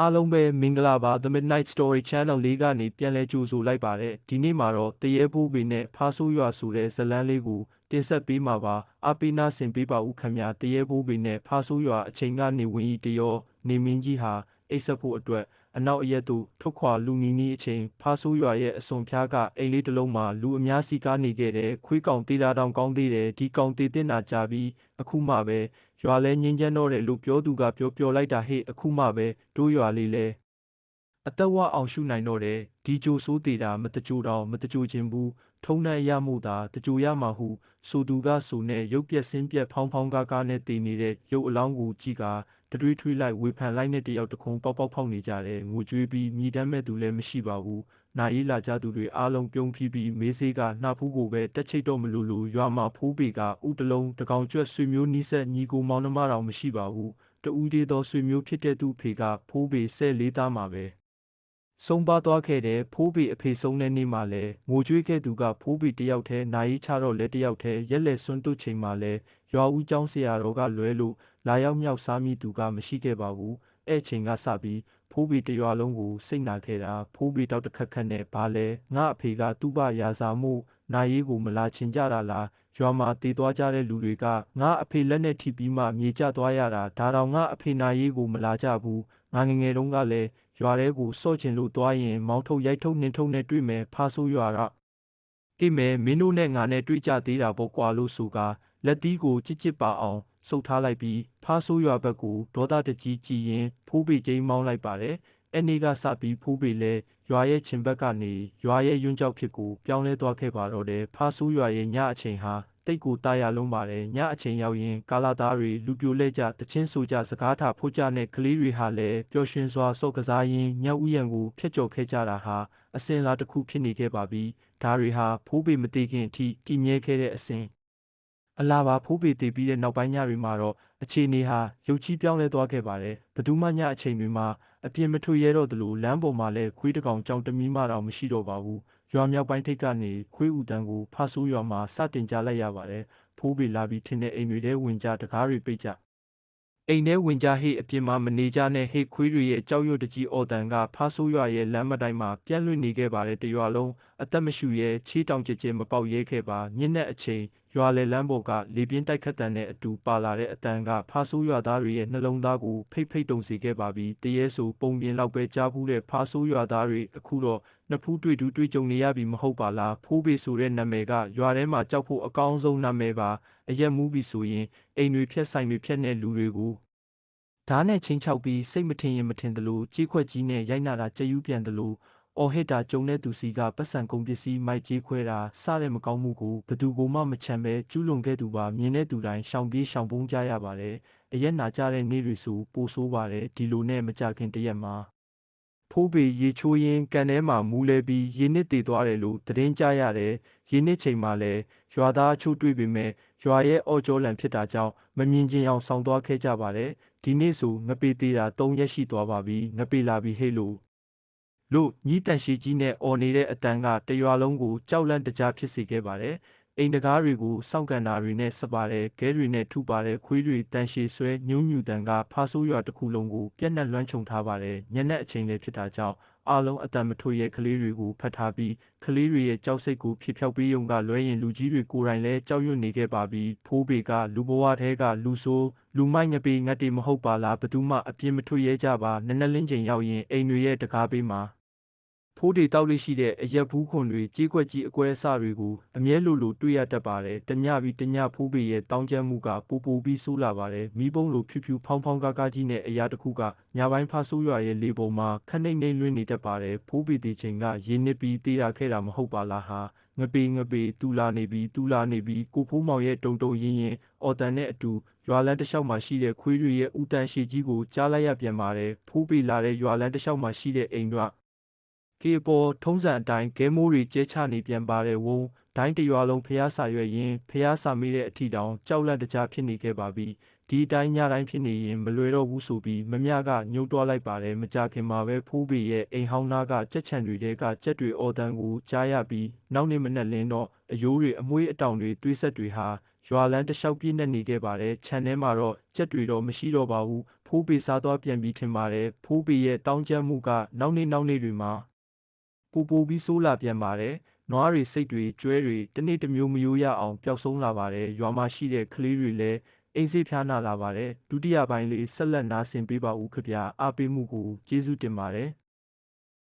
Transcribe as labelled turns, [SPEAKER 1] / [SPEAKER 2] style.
[SPEAKER 1] အားလုံးပဲမင်္ဂလာပါ The Midnight Story Channel လေးကနေပြန်လဲကြိုဆိုလိုက်ပါတယ်ဒီနေ့မှာတော့တရေဖိုးပေနဲ့ဖားဆိုးရွာဆိုတဲ့ဇတ်လန်းလေးကိုတင်ဆက်ပေးမှာပါအပိနာဆင်ပေးပါဦးခင်ဗျာတရေဖိုးပေနဲ့ဖားဆိုးရွာအချိန်ကနေဝင်ဤတရောနေမင်းကြီးဟာအိတ်ဆက်ဖို့အတွက် အနောက်အရက်သို့ထွက်ခွာလူနီနီအချိန်ဖားဆိုးရွာရဲ့အစွန်ဖျားကအိမ်လေးတစ်လုံးမှာလူအများစီကားနေခဲ့တဲ့ခွေးကောင်တေးတာတောင်ကောင်းသေးတယ်ဒီကောင်တေးတင်တာကြပြီးအခုမှပဲရွာလဲငင်းချမ်းတော့တယ်လို့ပြောသူကပြောပြောလိုက်တာဟေ့အခုမှပဲတို့ရွာလေးလဲအသက်ဝအောင်ရှုနိုင်တော့တယ်ဒီကြိုဆိုးသေးတာမတကြိုတော့မတကြိုခြင်းဘူး ထုံနှံရမှုသာတကြိုရမှာဟု ဆိုသူကဆိုနဲ့ရုပ်ပြက်စင်းပြက်ဖောင်းဖောင်းကားကားနဲ့တည်နေတဲ့ရုပ်အလောင်းကိုကြည့်ကတတွေးထွေးလိုက်ဝေဖန်လိုက်နဲ့တယောက်တခုံပေါက်ပေါက်ဖောက်နေကြတယ်ငိုကြွေးပြီးမြည်တမ်းမဲ့သူလည်းမရှိပါဘူးနာရီလာကြသူတွေအားလုံးပြုံးဖြီးပြီးမေးစေးကနှာဖူးကိုပဲတက်ချိတ်တော့မလို့လို့ရွာမှာဖိုးပေကဥတလုံးတကောင်ကျွတ်ဆွေမျိုးနီးဆက်ညီကိုမောင်နှမတော်မရှိပါဘူးတူးသေးသောဆွေမျိုးဖြစ်တဲ့သူဖေကဖိုးပေဆဲလေးသားမှာပဲ ဆုံးပါသွားခဲ့တဲ့ဖိုးပေအဖေဆုံးတဲ့နေ့မှာလဲငိုကြွေးခဲ့သူကဖိုးပေတယောက်တည်းနာရီချတော့လဲတယောက်တည်းရက်လက်စွန်းတုတ်ချိန်မှာလဲရွာဦးကျောင်းဆရာတော်ကလွဲလို့လာရောက်မြောက်စားမိသူကမရှိခဲ့ပါဘူးအဲ့ချိန်ကစပြီး ဖိုးဘီတရွာလုံးကိုစိတ်နာခဲ့တာဖိုးဘီတောက်တစ်ခက်ခက်နဲ့ဘာလဲငါအဖေကသူ့ဘရာစာမှုနာရေးကိုမလာချင်ကြတာလားရွာမှာတည်သွားကြတဲ့လူတွေကငါအဖေလက်နဲ့ထိပြီးမှမြေကျသွားရတာဒါတော့ငါအဖေနာရေးကိုမလာကြဘူးငါငငယ်တုန်းကလည်းရွာထဲကိုစော့ချင်လို့သွားရင်မောင်းထုတ်ရိုက်ထုတ်နှင်းထုတ်နဲ့တွေ့မယ်ဖားဆိုးရွာကတိမဲမင်းတို့နဲ့ငါနဲ့တွေ့ကြသေးတာပေါ့ကွာလို့ဆိုက လက်သီးကိုချစ်ချစ်ပါအောင်စုပ်ထားလိုက်ပြီးဖားဆိုးရွာဘက်ကိုဒေါသတကြီးကြည်ရင်ဖိုးပေကျင်းမောင်းလိုက်ပါတယ်။အဲ့နေ့ကစပြီးဖိုးပေလဲရွာရဲ့ချင်းဘက်ကနေရွာရဲ့ယွန်းကြောက်ဖြစ်ကိုပြောင်းလဲသွားခဲ့ပါတော့တယ်။ဖားဆိုးရွာရဲ့ညအချိန်ဟာတိတ်ကိုတာရလုံးပါတယ်။ညအချိန်ရောက်ရင်ကာလာသားတွေလူပြိုလဲကြတချင်းဆိုကြစကားထဖို့ကြနဲ့ကလေးတွေဟာလည်းပျော်ရွှင်စွာစော့ကစားရင်းညဥ်ရံကိုဖျက်ကျော်ခဲ့ကြတာဟာအစင်လာတစ်ခုဖြစ်နေခဲ့ပါပြီ။ဒါတွေဟာဖိုးပေမသိခင်အထိတည်မြဲခဲ့တဲ့အစဉ် အလားပါဖိုးပေတည်ပြီးတဲ့နောက်ပိုင်းညတွေမှာတော့အခြေအနေဟာရုပ်ကြီးပြောင်းလဲသွားခဲ့ပါတယ်။ဘဒူးမညအချိန်တွေမှာအပြင်းမထွေရဲတော့သလိုလမ်းပေါ်မှာလည်းခွေးတကောင်ကြောင်တမီးမတော်မရှိတော့ပါဘူး။ရွာမြောက်ပိုင်းထိပ်ကနေခွေးဥတန်းကိုဖဆိုးရွာမှာစတင်ကြလိုက်ရပါတယ်။ဖိုးပေလာပြီးထင်းတဲ့အိမ်တွေထဲဝင်ကြတကားတွေပိတ်ကြအိမ်ထဲဝင်ကြဟိအပြင်မှာမနေကြနဲ့ဟိခွေးတွေရဲ့ကြောက်ရွံ့တကြီးအော်တန်ကဖားဆိုးရွာရဲ့လမ်းမတိုင်းမှာပြန့်လွင့်နေခဲ့ပါတယ်တရွာလုံးအသက်မရှူရဲချီးတောင်ကြကြမပေါက်ရဲခဲ့ပါညနေအချိန် ရွာလေလမ်းပေါ်ကလေပြင်းတိုက်ခတ်တန်တဲ့အတူပါလာတဲ့အတန်ကဖားဆိုးရွာသားတွေရဲ့နှလုံးသားကိုဖိတ်ဖိတ်တုံစေခဲ့ပါပြီတရေဆိုပုံပြင်လောက်ပဲကြားဘူးတဲ့ဖားဆိုးရွာသားတွေအခုတော့နှစ်ဖူးတွေ့တူတွေ့ကြုံနေရပြီမဟုတ်ပါလားဖိုးပေဆိုတဲ့နာမည်ကရွာထဲမှာကြောက်ဖို့အကောင်းဆုံးနာမည်ပါအရက်မူးပြီဆိုရင်အိမ်တွေဖြက်ဆိုင်တွေဖြက်တဲ့လူတွေကိုဓာတ်နဲ့ချင်းချောက်ပြီးစိတ်မထင်ရင်မထင်သလိုကြီးခွက်ကြီးနဲ့ရိုက်နာတာကြက်ယူပြန်သလို အော်ဟစ်တာကြုံတဲ့သူစီကပတ်စံကုန်ပစ္စည်းမိုက်ကြီးခွဲတာစတဲ့မကောင်းမှုကိုဘသူကမှမချမ်းပဲကျူးလွန်ခဲ့သူပါမြင်တဲ့သူတိုင်းရှောင်ပြေးရှောင်ပုန်းကြရပါတယ်အရက်နာကြတဲ့နေ့တွေဆိုပိုဆိုးပါတယ်ဒီလိုနဲ့မကြခင်တရက်မှာဖိုးပေရေချိုးရင်းကန်ထဲမှာမူးလဲပြီးရေနစ်တည်သွားတယ်လို့သတင်းကြရတယ်ရေနစ်ချိန်မှာလည်းရွာသားအချို့တွေ့ပေမဲ့ရွာရဲ့အော်ကျော်လန်ဖြစ်တာကြောင့်မမြင်ချင်အောင်ဆောင်သွားခဲ့ကြပါတယ်ဒီနေ့ဆိုငပေသေးတာ၃ရက်ရှိသွားပါပြီငပေလာပြီဟဲ့လို့ လို့ညီးတန်ရှိကြီးနဲ့អော်နေတဲ့အတန်ကတရွာလုံးကိုကြောက်လန့်တကြားဖြစ်စေခဲ့ပါတယ်အိမ်တကားတွေကိုစောင့်ကန်တာတွေနဲ့စပါတယ်ခဲတွေနဲ့ထုပါတယ်ခွေးတွေတန်ရှည်ဆွဲညုံညူတန်ကဖားဆိုးရွာတစ်ခုလုံးကိုပြက်နှက်လွှမ်းခြုံထားပါတယ်ညနေအချိန်လေးဖြစ်တာကြောင့်အားလုံးအတန်မထွေရဲ့ကလေးတွေကိုဖတ်ထားပြီးကလေးတွေရဲ့ကြောက်စိတ်ကိုဖြစ်ဖြောက်ပြီးုံကလွဲရင်လူကြီးတွေကိုယ်တိုင်လည်းကြောက်ရွံ့နေခဲ့ပါပြီဖိုးပေကလူဘဝထဲကလူဆိုးလူမိုက်ငပေငတ်တေမဟုတ်ပါလားဘသူမှအပြင်းမထွေရဲကြပါနက်နက်လင်းချိန်ရောက်ရင်အိမ်တွေရဲ့တကားပေးမှာ ဖိုးတွေတောက်လေးရှိတဲ့အရက်ဘူးခွန်တွေကြီးကွက်ကြီးအကွဲအစတွေကိုအမြဲလိုလိုတွေ့ရတတ်ပါတယ်။တညပြီးတညဖိုးပေရဲ့တောင်းကျမ်းမှုကပူပူပြီးဆိုးလာပါတယ်။မိဘုံလိုဖြူဖြူဖောင်းဖောင်းကားကားကြီးနဲ့အရာတစ်ခုကညပိုင်းဖားဆိုးရွာရဲ့လေပုံမှာခနှိမ့်နှိမ့်လွင့်နေတတ်ပါတယ်။ဖိုးပေတီချိန်ကရင်းနစ်ပြီးတေးရခဲ့တာမဟုတ်ပါလားဟာငပေငပေတူလာနေပြီးတူလာနေပြီးကိုဖိုးမောင်ရဲ့တုံတုံရင်းရင်အော်တန်နဲ့အတူရွာလန်းတစ်လျှောက်မှာရှိတဲ့ခွေးတွေရဲ့ဥတန်ရှိကြီးကိုကြားလိုက်ရပြန်ပါတယ်။ဖိုးပေလာတဲ့ရွာလန်းတစ်လျှောက်မှာရှိတဲ့အိမ်က ကေပေါ်ထုံးစံအတိုင်းဂဲမိုးတွေကျဲချနေပြန်ပါတဲ့ဝုံဒိုင်းတရွာလုံးဖျားစာရွက်ရင်ဖျားစာမိတဲ့အထီတောင်ကြောက်လန့်တကြားဖြစ်နေခဲ့ပါပြီဒီအတိုင်းညတိုင်းဖြစ်နေရင်မလွယ်တော့ဘူးဆိုပြီးမမြကညှို့တွားလိုက်ပါတယ်မကြခင်မှာပဲဖိုးပေရဲ့အိမ်ဟောင်းသားကကြက်ချံတွေကကြက်တွေအော်တန်းကိုကြားရပြီးနောက်နေ့မနက်လင်းတော့အယိုးတွေအမွှေးအတောင်တွေတွေးဆက်တွေဟာရွာလန်းတစ်လျှောက်ပြည့်နှက်နေခဲ့ပါတယ်ခြံထဲမှာတော့ကြက်တွေတော့မရှိတော့ပါဘူးဖိုးပေစားသွားပြန်ပြီးထင်ပါတယ်ဖိုးပေရဲ့တောင်းကျမ်းမှုကနောက်နေ့နောက်နေ့တွေမှာ ပူပူပြီးဆိုးလာပြန်ပါတယ်နွားတွေစိတ်တွေကျွဲတွေတစ်နေ့တစ်မျိုးမယိုးရအောင်ပျောက်ဆုံးလာပါတယ်ရွာမှာရှိတဲ့ကလေးတွေလည်းအိမ်စိဖျားနာလာပါတယ်ဒုတိယပိုင်းလေးဆက်လက်နားဆင်ပေးပါဦးခင်ဗျာအားပေးမှုကိုကျေးဇူးတင်ပါတယ်